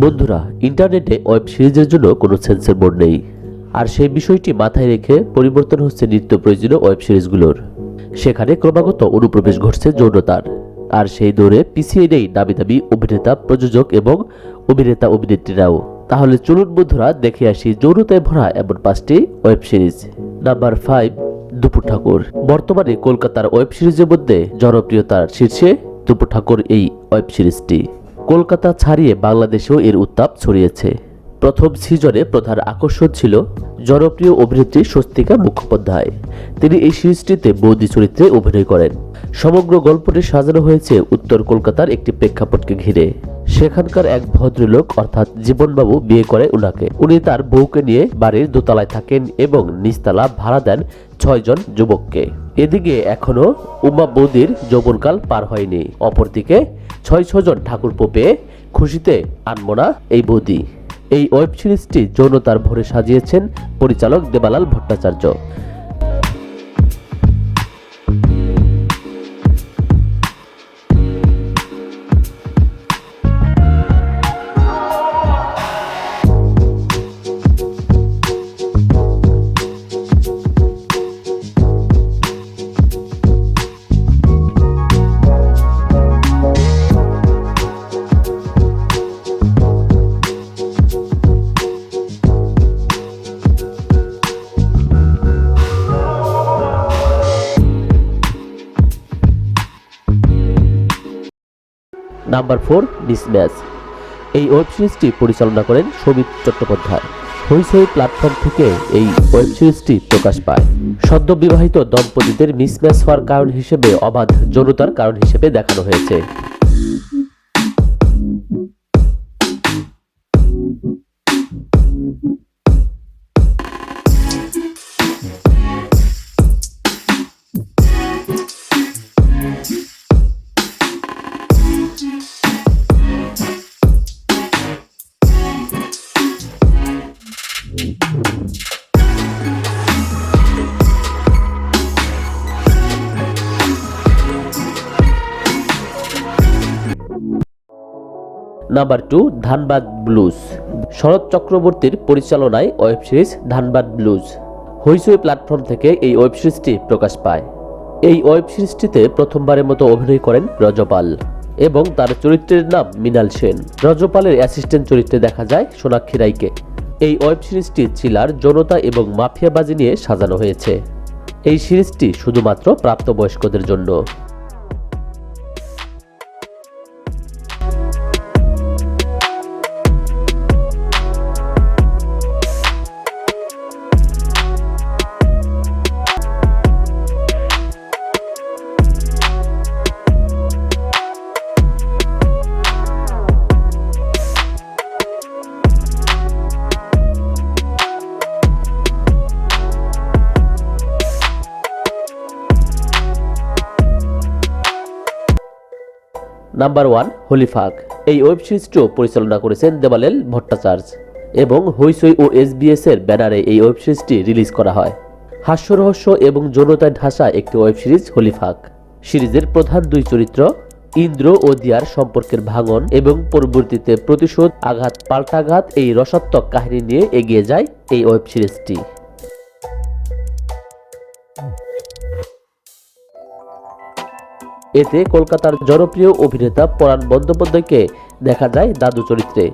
বন্ধুরা, ইন্টারনেটে ওয়েব সিরিজের জন্য কোনো সেন্সর বোর্ড নেই। আর সেই বিষয়টি মাথায় রেখে পরিবর্তন হচ্ছে নিত্য প্রয়োজনীয় ওয়েব সিরিজগুলোর। সেখানে ক্রমাগত অনুপ্রবেশ ঘটছে যৌনতার। আর সেই দৌড়ে পিছিয়ে নেই দাবি দাবি অভিনেতা, প্রযোজক এবং অভিনেতা অভিনেত্রীরাও। তাহলে চলুন বন্ধুরা, দেখে আসি যৌনতায় ভরা এমন পাঁচটি ওয়েব সিরিজ। নাম্বার ফাইভ, দুপুর ঠাকুর। বর্তমানে কলকাতার ওয়েব সিরিজের মধ্যে জনপ্রিয়তার শীর্ষে দুপুর ঠাকুর এই ওয়েব সিরিজটি। কলকাতা ছাড়িয়ে বাংলাদেশেও এর উত্তাপ ছড়িয়েছে। প্রথম সিজনে প্রধান আকর্ষণ ছিল জনপ্রিয় অভিনেত্রী স্বস্তিকা মুখোপাধ্যায়। তিনি এই সিরিজটিতে বৌদি চরিত্রে অভিনয় করেন। সমগ্র গল্পটি সাজানো হয়েছে উত্তর কলকাতার একটি প্রেক্ষাপটকে ঘিরে। সেখানকার এক ভদ্রলোক, অর্থাৎ জীবনবাবু, বিয়ে করে উনাকে। উনি তার বউকে নিয়ে বাড়ির দোতলায় থাকেন এবং নিচতলা ভাড়া দেন ছয়জন যুবককে। এদিকে এখনও উমা বৌদির যৌবনকাল পার হয়নি। অপরদিকে ছয় ছজন ঠাকুর পোপে খুশিতে আনমোনা এই বৌদি। এই ওয়েব সিরিজটি যৌনতার ভরে সাজিয়েছেন পরিচালক Debalal Bhattacharya. Number four mismatch এই ওয়েব সিরিজটি পরিচালনা করেন সৌমিত চট্টোপাধ্যায়। হইসই প্ল্যাটফর্ম থেকে এই ওয়েব সিরিজটি প্রকাশ পায়। সদ্য বিবাহিত দম্পতিদের মিসম্যাচ হওয়ার কারণ হিসেবে অবাধ যৌনতার কারণ হিসেবে দেখানো হয়েছে। Number two, Dhanbad blues. Sarat চক্রবর্তীর পরিচালনায় web series Dhanbad blues. Hoichoi platform থেকে এই ওয়েব সিরিজটি প্রকাশ পায়। এই ওয়েব সিরিজটিতে প্রথমবারের মতো অভিনয় করেন রজপাল এবং তার চরিত্রের নাম মৃণাল সেন। রজপালের অ্যাসিস্ট্যান্ট চরিত্রে দেখা যায় সোনাক্ষী রায়কে। এই ওয়েব সিরিজটি চিলার জনতা এবং মাফিয়াবাজি নিয়ে সাজানো হয়েছে। এই সিরিজটি শুধুমাত্র প্রাপ্তবয়স্কদের জন্য। নাম্বার ওয়ান হোলিফাক এই ওয়েব সিরিজটিও পরিচালনা করেছেন দেবালেল ভট্টাচার্য এবং হইসই ও এসবিএস এর ব্যানারে এই ওয়েব সিরিজটি রিলিজ করা হয়। হাস্যরহস্য এবং যৌনতায় ঢাসা একটি ওয়েব সিরিজ হোলিফাক সিরিজের প্রধান দুই চরিত্র ইন্দ্র ও দিয়ার সম্পর্কের ভাঙন এবং পরবর্তীতে প্রতিশোধ, আঘাত, পাল্টাঘাত এই রসাত্মক কাহিনী নিয়ে এগিয়ে যায় এই ওয়েব সিরিজটি। এতে কলকাতার জনপ্রিয় অভিনেতা পরাণ বন্দ্যোপাধ্যায়কে দেখা যায় দাদু চরিত্রে।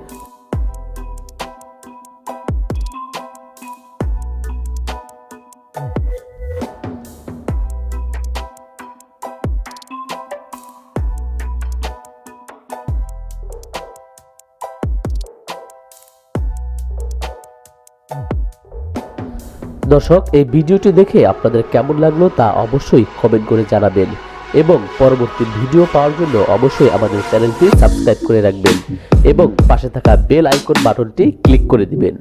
দর্শক, এই ভিডিওটি দেখে আপনাদের কেমন লাগল তা অবশ্যই কমেন্ট করে জানাবেন। এবং পরবর্তী ভিডিও পাওয়ার জন্য অবশ্যই আমাদের চ্যানেলটি সাবস্ক্রাইব করে রাখবেন এবং পাশে থাকা বেল আইকন বাটনটি ক্লিক করে দিবেন।